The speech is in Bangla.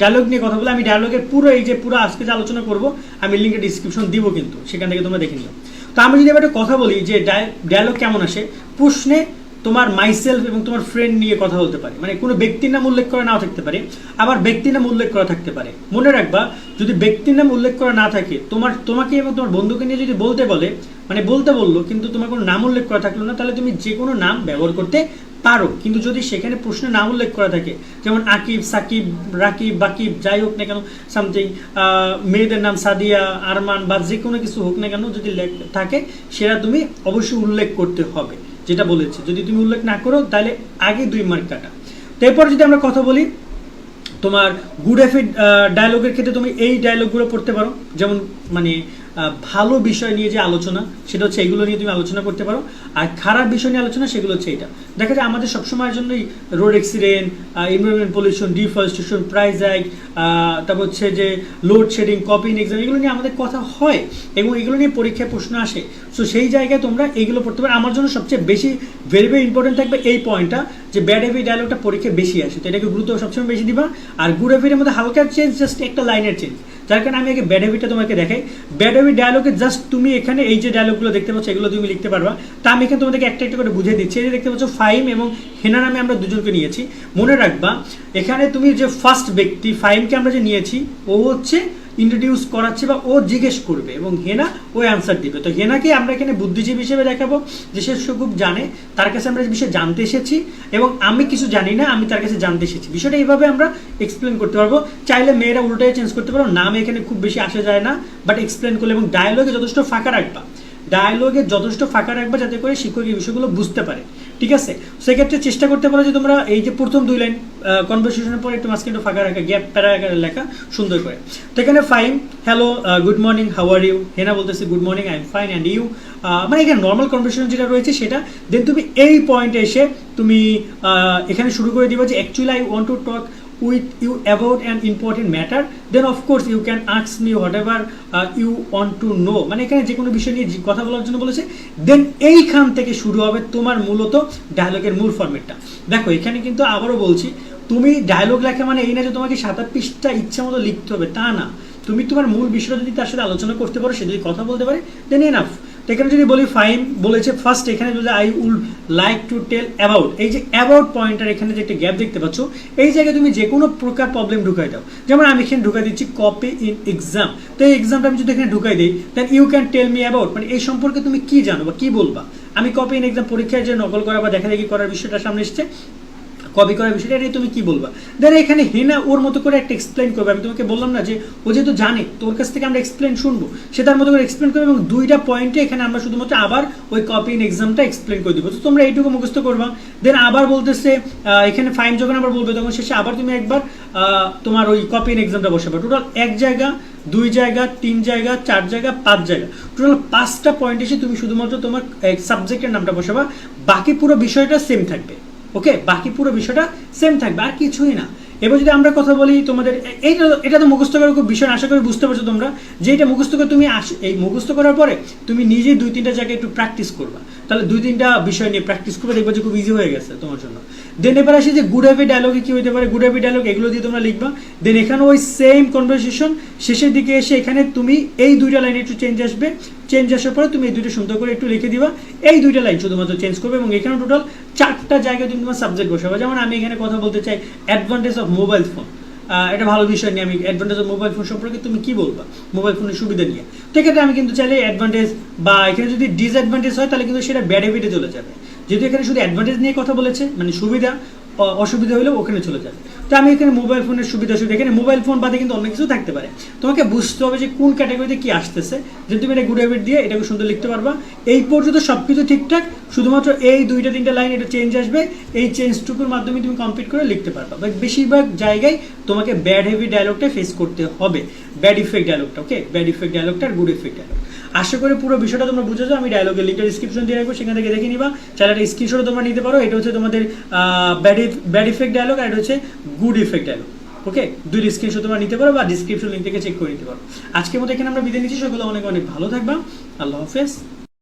ডায়লগ নিয়ে কথা বলে, আমি ডায়লগের পুরো এই যে পুরো আজকে যে আলোচনা করব, আমি লিঙ্কের ডিসক্রিপশন দিব কিন্তু, সেখান থেকে তোমরা দেখে নিও। তো আমি যদি একটা কথা বলি যে ডায়লগ কেমন আসে, প্রশ্নে তোমার মাইসেলফ এবং তোমার ফ্রেন্ড নিয়ে কথা বলতে পারে মানে কোনো ব্যক্তির নাম উল্লেখ করা নাও থাকতে পারে, আবার ব্যক্তির নাম উল্লেখ করা থাকতে পারে। মনে রাখবা, যদি ব্যক্তির নাম উল্লেখ করা না থাকে, তোমার, তোমাকে এবং তোমার বন্ধুকে নিয়ে যদি বলতে বলে মানে বলতে বলল, কিন্তু তোমার কোনো নাম উল্লেখ করা থাকল না, তাহলে তুমি যে কোনো নাম ব্যবহার করতে পারো, কিন্তু যদি সেখানে প্রশ্নে নাম উল্লেখ করা থাকে, যেমন আকিব, সাকিব, রাকিব, বাকিব, যাই হোক না কেন সামথিং মেয়েদের নাম সাদিয়া, আরমান, বা যে কোনো কিছু হোক না কেন, যদি থাকে, সেটা তুমি অবশ্যই উল্লেখ করতে হবে, যেটা বলেছে। যদি তুমি উল্লেখ না করো, তাহলে আগে দুই মার্ক কাটা। তারপর যদি আমরা কথা বলি, তোমার গুড এফে ডায়লগের ক্ষেত্রে তুমি এই ডায়লগগুলো পড়তে পারো, যেমন মানে ভালো বিষয় নিয়ে যে আলোচনা, সেটা হচ্ছে এগুলো নিয়ে তুমি আলোচনা করতে পারো। আর খারাপ বিষয় নিয়ে আলোচনা, সেগুলো হচ্ছে এটা। দেখা যায় আমাদের সবসময়ের জন্যই road accident environment pollution deforestation price hike তারপর হচ্ছে যে লোড শেডিং কপিং এক্সাম এগুলো নিয়ে আমাদের কথা হয় এবং এগুলো নিয়ে পরীক্ষায় প্রশ্ন আসে। সো সেই জায়গায় তোমরা এইগুলো পড়তে পারো। আমার জন্য সবচেয়ে বেশি ভেরি ভেরি ইম্পর্টেন্ট থাকবে এই পয়েন্টটা যে ব্যাড হেভি ডায়লগটা পরীক্ষায় বেশি আসে, তো এটাকে গুরুত্ব সবসময় বেশি দিবা। আর গুড হেভির মধ্যে হালকা চেঞ্জ জাস্ট একটা লাইনের চেঞ্জ যার কারণে আমি আগে ব্যাড হেভিটা তোমাকে দেখাই। ব্যাড হেভি ডায়লগে জাস্ট তুমি এখানে এই যে ডায়লগগুলো দেখতে পাচ্ছ, এগুলো তুমি লিখতে পারবা। তা আমি এখানে তোমাদেরকে একটা একটা করে বুঝিয়ে দিচ্ছি। এই যে দেখতে পাচ্ছ, ফাইম এবং হেনা নামে আমরা দুজনকে নিয়েছি। মনে রাখবা, এখানে তুমি যে ফার্স্ট ব্যক্তি, ফাইমকে আমরা যে নিয়েছি, ও হচ্ছে ইন্ট্রোডিউস করাচ্ছে বা ও জিজ্ঞেস করবে এবং হেনা ওই অ্যান্সার দিবে। তো হেনাকে আমরা এখানে বুদ্ধিজীবী হিসেবে দেখাবো, যে সে খুব জানে, তার কাছে আমরা বিষয়ে জানতে এসেছি এবং আমি কিছু জানি না, আমি তার কাছে জানতে এসেছি। বিষয়টা এইভাবে আমরা এক্সপ্লেন করতে পারব। চাইলে মেয়েরা উল্টায় চেঞ্জ করতে পারো, নাম এখানে খুব বেশি আসা যায় না বাট এক্সপ্লেন করলে এবং ডায়লগে যথেষ্ট ফাঁকা রাখবা। ডায়লগে যথেষ্ট ফাঁকা রাখবা যাতে করে শিক্ষক এই বিষয়গুলো বুঝতে পারে। ঠিক আছে? সেক্ষেত্রে চেষ্টা করতে পারো যে তোমরা এই যে প্রথম দুই লাইন কনভারসেশনের পরে একটু মাঝখানে একটু ফাঁকা রাখা গ্যাপ প্যারা লেখা সুন্দর করে। তো এখানে fine hello good morning how are you Hena বলতেছি good morning I am fine and you মানে এখানে নর্মাল কনভারসেশন যেটা রয়েছে সেটা দেন তুমি এই পয়েন্টে এসে তুমি এখানে শুরু করে দিবা যে actually I want to talk with you about an important matter then of course you can ask me whatever uh, you want to know. মানে এখানে যে কোনো বিষয় নিয়ে কথা বলার জন্য বলেছে দেন এইখান থেকে শুরু হবে তোমার মূলত ডায়লগের মূল ফরম্যাটটা দেখো এখানে কিন্তু আবারও বলছি তুমি ডায়লগ লেখা মানে এই না যে তোমাকে সাত পৃষ্ঠা ইচ্ছা মতো লিখতে হবে তা না। তুমি তোমার মূল বিষয়টা যদি তার সাথে আলোচনা করতে পারো সে যদি কথা বলতে পারে দেন এনাফ এখানে যদি বলি ফাইন বলেছে ফার্স্ট এখানে যদি I would like to tell about এই যে অ্যাবাউট পয়েন্টার এখানে যে একটা গ্যাপ দেখতে পাচ্ছ, এই জায়গায় তুমি যে কোনো প্রকার প্রবলেম ঢুকাই দাও। যেমন আমি এখানে ঢুকাই দিচ্ছি কপি ইন এক্সাম তো এই এক্সামটা আমি যদি এখানে ঢুকাই দিই then you can tell me about মানে এই সম্পর্কে তুমি কি জানো বা কি বলবা? আমি কপি ইন এক্সাম পরীক্ষায় যে নকল করা বা দেখা দেখি করার বিষয়টা সামনে এসছে কপি করার বিষয়টা এটাই তুমি কি বলবা? দেন এখানে হেনা ওর মতো করে একটা এক্সপ্লেন করবে। আমি তোমাকে বললাম না যে, ও যেহেতু জানে, তোর কাছ থেকে আমরা এক্সপ্লেন শুনব। সে তার মতো করে এক্সপ্লেন করবে এবং দুইটা পয়েন্টে এখানে আমরা শুধুমাত্র আবার ওই কপি ইন এক্সামটা এক্সপ্লেন করে দিব। তো তোমরা এইটুকু মুখস্থ করবা। দেন আবার বলতেছে এখানে ফাইন যখন আবার বলবে, তখন শেষে আবার তুমি একবার তোমার ওই কপি ইন এক্সামটা বসাবে। টোটাল এক জায়গা, দুই জায়গা, তিন জায়গা, চার জায়গা, পাঁচ জায়গা। টোটাল পাঁচটা পয়েন্ট এসে তুমি শুধুমাত্র তোমার সাবজেক্টের নামটা বসাবা। বাকি পুরো বিষয়টা সেম থাকবে। ওকে বাকি পুরো বিষয়টা সেম থাকবে, আর কিছুই না। এবার যদি আমরা কথা বলি তোমাদের, এইটা, এটা তো মুখস্থ করার খুব বিষয়, আশা করি বুঝতে পারছ তোমরা, যে এটা মুখস্থ করে তুমি এই মুখস্থ করার পরে তুমি নিজেই দুই তিনটা জায়গায় একটু প্র্যাকটিস করবা। তাহলে দুই তিনটা বিষয় নিয়ে প্র্যাকটিস করবে, দেখবে যে খুব ইজি হয়ে গেছে তোমার জন্য। দেন এবার আসি যে গুড হ্যাভি ডায়লগে কি হতে পারে? গুড হ্যাভি ডায়লগ এগুলো দিয়ে তোমরা লিখবা। দেন এখানে ওই সেম কনভারসেশন শেষের দিকে এসে এখানে তুমি এই দুইটা লাইনে একটু চেঞ্জ আসবে। চেঞ্জ আসার পরে তুমি এই দুইটা সুন্দর করে একটু লিখে দিবা। এই দুইটা লাইন শুধুমাত্র চেঞ্জ করবে এবং এখানে টোটাল চারটা জায়গায় তুমি তোমার সাবজেক্ট বসাবে। যেমন আমি এখানে কথা বলতে চাই অ্যাডভান্টেজ অফ মোবাইল ফোন এটা ভালো বিষয় নিয়ে আমি অ্যাডভান্টেজ অফ মোবাইল ফোন সম্পর্কে তুমি কি বলবা? মোবাইল ফোনের সুবিধা নিয়ে। তো এক্ষেত্রে আমি কিন্তু চাইলে অ্যাডভান্টেজ বা এখানে যদি ডিসঅ্যাডভান্টেজ হয়, তাহলে কিন্তু সেটা ব্যাড হ্যাবিটে চলে যাবে। যেহেতু এখানে শুধু অ্যাডভান্টেজ নিয়ে কথা বলেছে মানে সুবিধা অসুবিধা হলেও ওখানে চলে যাবে তো আমি এখানে মোবাইল ফোনের সুবিধা সুবিধা এখানে মোবাইল ফোন বাদে কিন্তু অনেক কিছু থাকতে পারে। তোমাকে বুঝতে হবে যে কোন ক্যাটাগরিতে কি আসতেছে। যে তুমি এটা গুড হ্যাবিট দিয়ে এটাকে সুন্দর লিখতে পারবা, এই পর্যন্ত সব কিছু ঠিকঠাক, শুধুমাত্র এই দুইটা, তিনটা লাইন এটা চেঞ্জ আসবে, এই চেঞ্জটুকুর মাধ্যমে তুমি কমপ্লিট করে লিখতে পারবা। বাট বেশিরভাগ জায়গায় তোমাকে ব্যাড হেভি ডায়লগটা ফেস করতে হবে। ব্যাড ইফেক্ট ডায়লগটা ওকে ব্যাড ইফেক্ট ডায়লগটা আর গুড ইফেক্ট ডায়লগ আশা করে পুরো বিষয়টা তোমরা বুঝেছ, আমি ডায়লগের লিঙ্কটা ডিসক্রিপশন দিয়ে রাখব, সেখান থেকে দেখে নিবা। চাইলে একটা স্ক্রিনশট তোমরা নিতে পারো, এটা হচ্ছে তোমাদের ব্যাড ব্যাড ইফেক্ট ডায়লগ আর এটা হচ্ছে গুড ইফেক্ট ডায়লগ ওকে দুই স্ক্রিনশট তোমরা নিতে পারো বা ডিসক্রিপশন লিঙ্ক থেকে চেক করে নিতে পারো। আজকের মতো এখানে আমরা বিদায় নিচ্ছি, সকলে অনেক অনেক ভালো থাকবা, আল্লাহ হাফেজ।